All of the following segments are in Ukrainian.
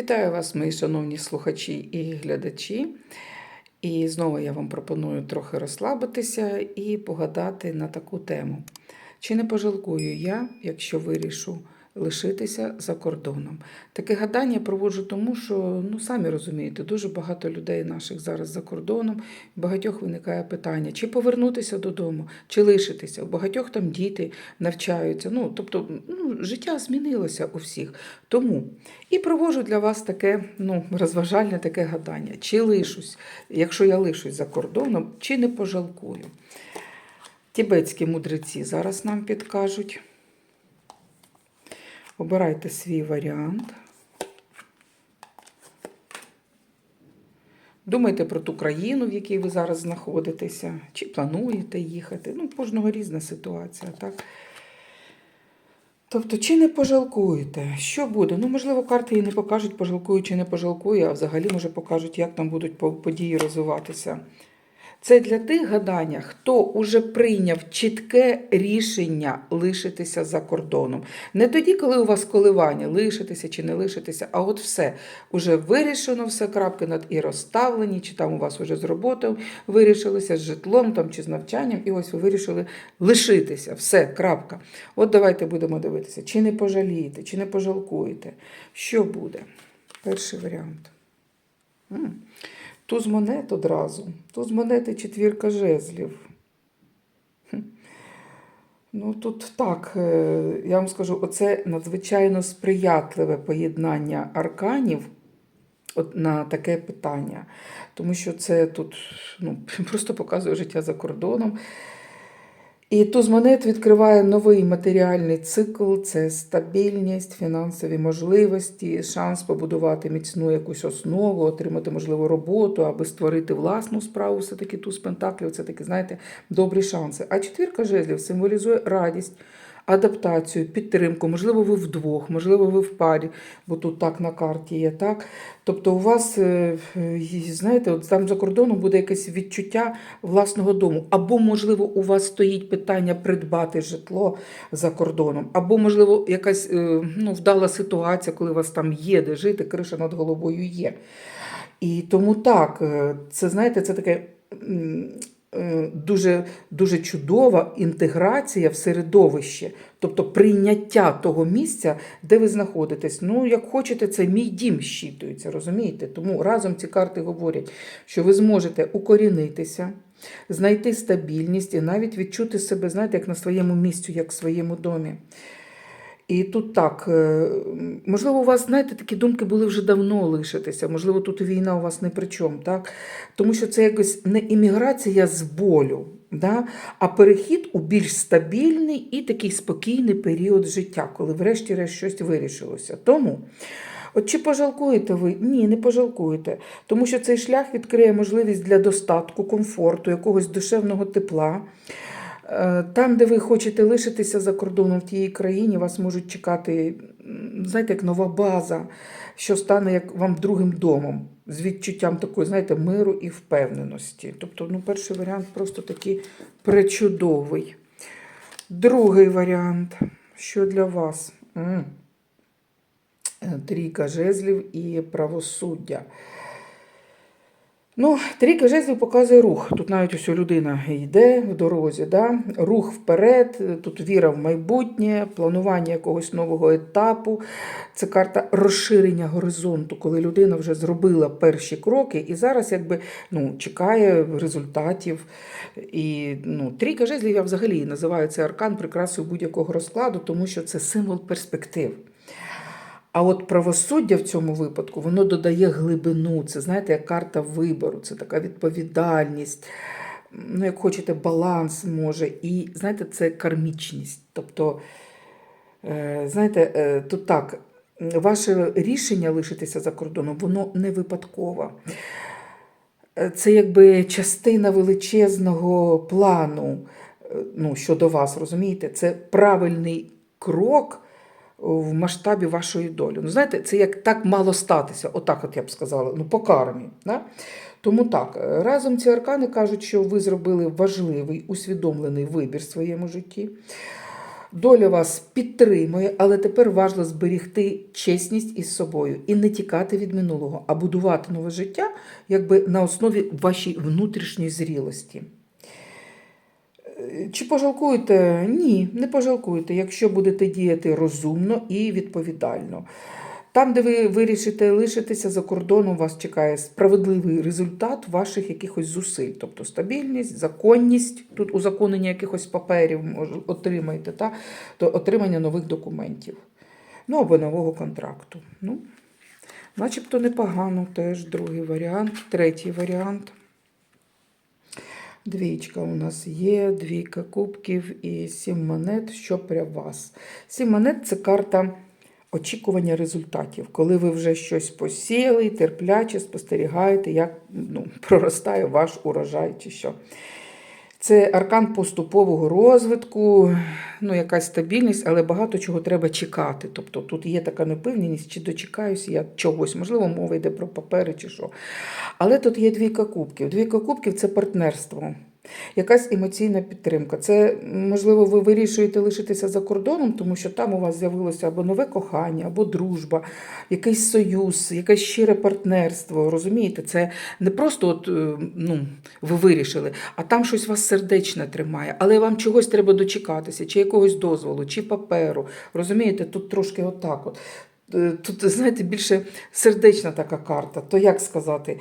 Вітаю вас, мої шановні слухачі і глядачі. І знову я вам пропоную трохи розслабитися і погадати на таку тему. Чи не пожалкую я, якщо вирішу лишитися за кордоном? Таке гадання проводжу тому, що, ну самі розумієте, дуже багато людей наших зараз за кордоном. Багатьох виникає питання, чи повернутися додому, чи лишитися. У багатьох там діти навчаються. Ну, тобто, ну, життя змінилося у всіх. Тому і проводжу для вас таке ну, розважальне таке гадання. Чи лишусь, якщо я лишусь за кордоном, чи не пожалкую. Тібетські мудреці зараз нам підкажуть. Обирайте свій варіант. Думайте про ту країну, в якій ви зараз знаходитеся, чи плануєте їхати. Ну, кожного різна ситуація, так? Тобто, чи не пожалкуєте? Що буде? Ну, можливо, карти і не покажуть, пожалкую чи не пожалкую, а взагалі, може, покажуть, як там будуть події розвиватися. Це для тих гадання, хто уже прийняв чітке рішення лишитися за кордоном. Не тоді, коли у вас коливання, лишитися чи не лишитися, а от все. Уже вирішено, все крапки над і розставлені, чи там у вас уже з роботою вирішилися, з житлом там, чи з навчанням, і ось ви вирішили лишитися. Все, крапка. От давайте будемо дивитися, чи не пожалієте, чи не пожалкуєте. Що буде? Перший варіант. Туз монет одразу. Туз монети четвірка жезлів. Ну, тут так, е, я вам скажу, оце надзвичайно сприятливе поєднання арканів от на таке питання. Тому що це тут ну, просто показує життя за кордоном. І туз монет відкриває новий матеріальний цикл, це стабільність, фінансові можливості, шанс побудувати міцну якусь основу, отримати можливу роботу, аби створити власну справу. Все-таки туз пентаклів, це такі, знаєте, добрі шанси. А четвірка жезлів символізує радість, адаптацію, підтримку. Можливо, ви вдвох, можливо, ви в парі, бо тут так на карті є, так? Тобто, у вас, е, е, знаєте, от там за кордоном буде якесь відчуття власного дому. Або, можливо, у вас стоїть питання придбати житло за кордоном, або, можливо, якась е, ну, вдала ситуація, коли у вас там є де жити, криша над головою є. І тому так, це знаєте, це таке. Е, Дуже, дуже чудова інтеграція в середовище, тобто прийняття того місця, де ви знаходитесь. Ну, як хочете, це мій дім щитується, розумієте? Тому разом ці карти говорять, що ви зможете укорінитися, знайти стабільність і навіть відчути себе, знаєте, як на своєму місці, як в своєму домі. І тут так, е, можливо, у вас, знаєте, такі думки були вже давно лишитися, можливо, тут війна у вас не при чому, так? Тому що це якось не імміграція з болю, да? а перехід у більш стабільний і такий спокійний період життя, коли врешті-решт щось вирішилося. Тому. От чи пожалкуєте ви? Ні, не пожалкуєте. Тому що цей шлях відкриє можливість для достатку, комфорту, якогось душевного тепла. Е, Там, де ви хочете лишитися за кордоном в тієї країні, вас можуть чекати, знаєте, як нова база, що стане як вам другим домом, з відчуттям такої, знаєте, миру і впевненості. Тобто, ну, перший варіант просто такий пречудовий. Другий варіант, що для вас? Е, Трійка жезлів і правосуддя. Ну, трійка жезлів показує рух. Тут навіть ось людина йде в дорозі, да? рух вперед, тут віра в майбутнє, планування якогось нового етапу. Це карта розширення горизонту, коли людина вже зробила перші кроки і зараз якби ну, чекає результатів. І ну, трійка жезлів я взагалі називаю цей аркан прикрасою будь-якого розкладу, тому що це символ перспектив. А от правосуддя в цьому випадку воно додає глибину. Це знаєте, як карта вибору, це така відповідальність. Ну, як хочете, баланс може. І знаєте, це кармічність. Тобто, е, знаєте, е, тут так, ваше рішення лишитися за кордоном, воно не випадкове. Це якби частина величезного плану е, ну, щодо вас, розумієте? Це правильний крок в масштабі вашої долі. Ну, знаєте, це як так мало статися, отак от я б сказала, ну, по кармі. Да? Тому так, е, разом ці аркани кажуть, що ви зробили важливий усвідомлений вибір в своєму житті. Доля вас підтримує, але тепер важливо зберігти чесність із собою і не тікати від минулого, а будувати нове життя якби на основі вашої внутрішньої зрілості. Е, Чи пожалкуєте? Ні, не пожалкуєте, якщо будете діяти розумно і відповідально. Там, де ви вирішите лишитися за кордоном, вас чекає справедливий результат ваших якихось зусиль, тобто стабільність, законність, тут узаконення якихось паперів отримаєте, та? то отримання нових документів. Ну або нового контракту. Ну, начебто непогано теж другий варіант, третій варіант. Двічка у нас є, двійка кубків і сім монет, що при вас. Сім монет це карта очікування результатів, коли ви вже щось посіяли, терпляче спостерігаєте, як ну, проростає ваш урожай чи що. Це аркан поступового розвитку, ну, якась стабільність, але багато чого треба чекати. Тобто тут є така непевненість, чи дочекаюся я чогось, можливо, мова йде про папери чи що. Але тут є двійка кубків. Двійка кубків це партнерство. Якась емоційна підтримка. Це, можливо, ви вирішуєте лишитися за кордоном, тому що там у вас з'явилося або нове кохання, або дружба, якийсь союз, якесь щире партнерство. Розумієте, це не просто от, е, ну, ви вирішили, а там щось вас сердечне тримає, але вам чогось треба дочекатися, чи якогось дозволу, чи паперу. Розумієте, тут трошки отак. От. Е, Тут, знаєте, більше сердечна така карта. То як сказати,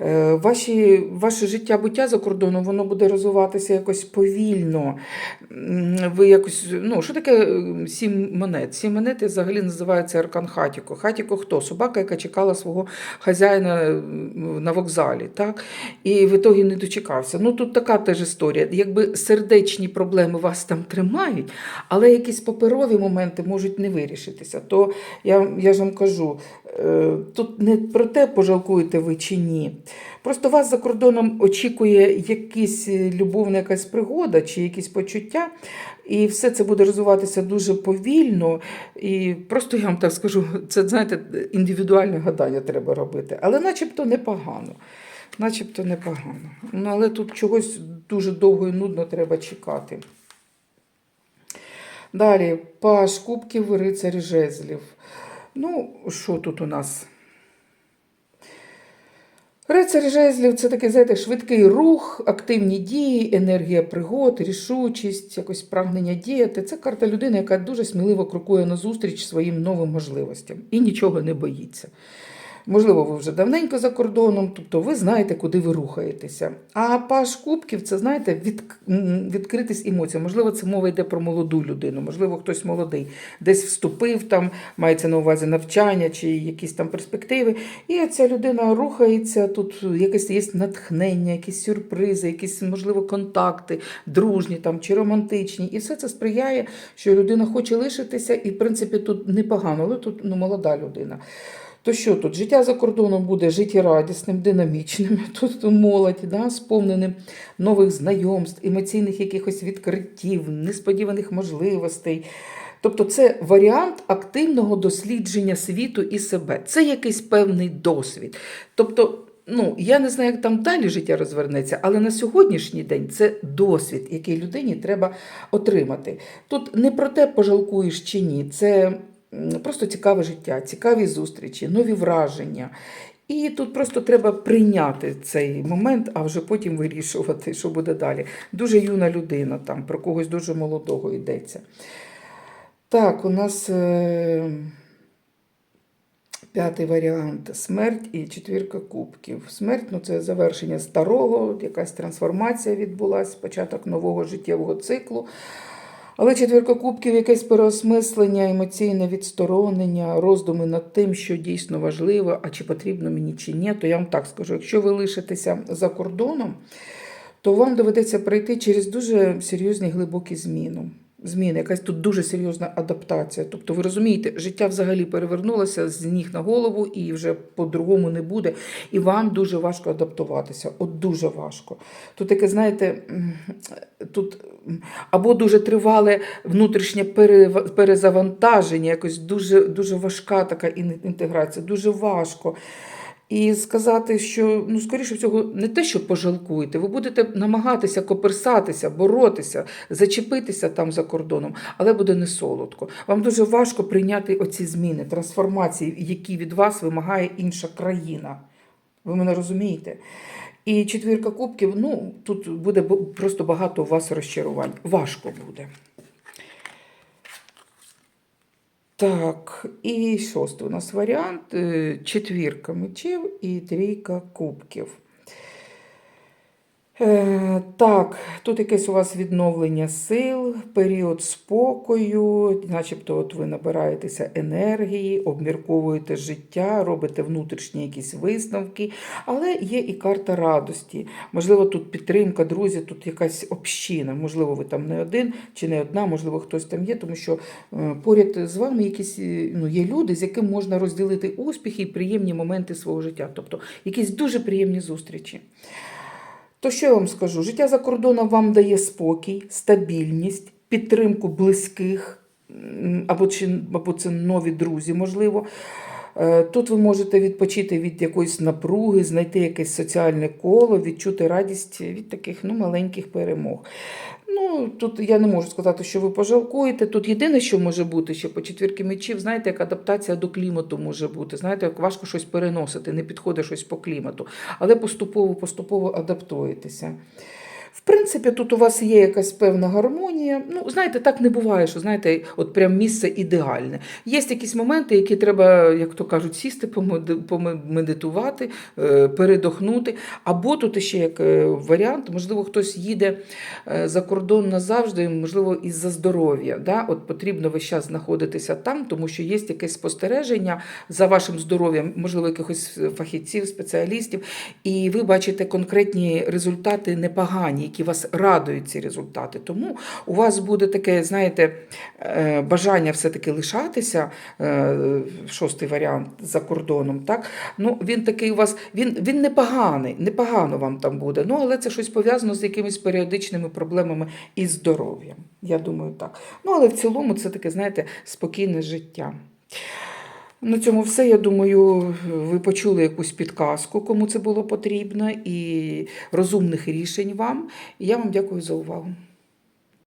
Е, ваші, ваше життя буття за кордоном, воно буде розвиватися якось повільно. Ви якось, ну, що таке е, сім монет? Сім монет взагалі називається аркан Хатіко. Хатіко хто? Собака, яка чекала свого хазяїна на вокзалі. Так? І в ітогі не дочекався. Ну тут така теж історія. Якби сердечні проблеми вас там тримають, але якісь паперові моменти можуть не вирішитися. То я, я ж вам кажу, е, тут не про те, пожалкуєте ви чи ні. Просто вас за кордоном очікує якась е, любовна якась пригода чи якісь почуття, і все це буде розвиватися дуже повільно. І просто я вам так скажу, це знаєте, індивідуальне гадання треба робити, але начебто непогано. Начебто непогано. Ну, але тут чогось дуже довго і нудно треба чекати. Далі, паш кубків, рицарь жезлів. Ну, що тут у нас? Рицар жезлів це такий, знаєте, швидкий рух, активні дії, енергія пригод, рішучість, якось прагнення діяти. Це карта людини, яка дуже сміливо крокує назустріч своїм новим можливостям і нічого не боїться. Можливо, ви вже давненько за кордоном, тобто ви знаєте, куди ви рухаєтеся. А паш кубків це, знаєте, від, м, відкритість емоцій. Можливо, це мова йде про молоду людину, можливо, хтось молодий, десь вступив, там мається на увазі навчання чи якісь там перспективи. І ця людина рухається, тут якесь є натхнення, якісь сюрпризи, якісь, можливо, контакти, дружні там чи романтичні. І все це сприяє, що людина хоче лишитися, і, в принципі, тут непогано, але тут ну, молода людина. То що тут? Життя за кордоном буде життєрадісним, динамічним, тут молодь, да, сповненим нових знайомств, емоційних якихось відкриттів, несподіваних можливостей. Тобто це варіант активного дослідження світу і себе. Це якийсь певний досвід. Тобто, ну, я не знаю, як там далі життя розвернеться, але на сьогоднішній день це досвід, який людині треба отримати. Тут не про те, пожалкуєш чи ні, це просто цікаве життя, цікаві зустрічі, нові враження. І тут просто треба прийняти цей момент, а вже потім вирішувати, що буде далі. Дуже юна людина, там про когось дуже молодого йдеться. Так, у нас е, п'ятий варіант смерть і четвірка кубків. Смерть ну, це завершення старого, якась трансформація відбулася, початок нового життєвого циклу. Але четвірка кубків якесь переосмислення, емоційне відсторонення, роздуми над тим, що дійсно важливо, а чи потрібно мені чи ні, то я вам так скажу: якщо ви лишитеся за кордоном, то вам доведеться пройти через дуже серйозні глибокі зміни. Зміни, якась тут дуже серйозна адаптація. Тобто, ви розумієте, життя взагалі перевернулося з ніг на голову і вже по-другому не буде. І вам дуже важко адаптуватися. От дуже важко. Тут таке, знаєте, тут або дуже тривале внутрішнє пере- перезавантаження, якось дуже, дуже важка така інтеграція, дуже важко. І сказати, що ну, скоріше всього, не те, що пожалкуєте, ви будете намагатися коперсатися, боротися, зачепитися там за кордоном, але буде не солодко. Вам дуже важко прийняти оці зміни, трансформації, які від вас вимагає інша країна. Ви мене розумієте? І четвірка кубків, ну тут буде просто багато у вас розчарувань. Важко буде. Так, і шостий у нас варіант. е, Четвірка мечів і трійка кубків. Е, так, тут якесь у вас відновлення сил, період спокою, начебто от ви набираєтеся енергії, обмірковуєте життя, робите внутрішні якісь висновки, але є і карта радості. Можливо, тут підтримка, друзі, тут якась община. Можливо, ви там не один чи не одна, можливо, хтось там є, тому що е, поряд з вами якісь е, ну, є люди, з якими можна розділити успіхи і приємні моменти свого життя, тобто якісь дуже приємні зустрічі. То що я вам скажу? Життя за кордоном вам дає спокій, стабільність, підтримку близьких, або, чи, або це нові друзі, можливо. Е, Тут ви можете відпочити від якоїсь напруги, знайти якесь соціальне коло, відчути радість від таких ну, маленьких перемог. Ну, тут я не можу сказати, що ви пожалкуєте. Тут єдине, що може бути ще по четвірки мечів, знаєте, як адаптація до клімату може бути. Знаєте, як важко щось переносити, не підходить щось по клімату, але поступово поступово адаптуєтеся. В принципі, тут у вас є якась певна гармонія. Ну, знаєте, так не буває, що знаєте, от прям місце ідеальне. Є якісь моменти, які треба, як то кажуть, сісти, помедитувати, е, передохнути. Або тут ще як е, варіант, можливо, хтось їде е, за кордон назавжди, можливо, із-за здоров'я. Да? От потрібно весь час знаходитися там, тому що є якесь спостереження за вашим здоров'ям, можливо, якихось фахівців, спеціалістів, і ви бачите конкретні результати непогані, які вас радують ці результати. Тому у вас буде таке, знаєте, е, бажання все-таки лишатися, е, шостий варіант за кордоном. Так? Ну, він такий у вас, він, він непоганий, непогано вам там буде. Ну, але це щось пов'язано з якимись періодичними проблемами із здоров'ям. Я думаю, так. Ну, але в цілому це таке, знаєте, спокійне життя. На цьому все. Я думаю, ви почули якусь підказку, кому це було потрібно, і розумних рішень вам. Я вам дякую за увагу.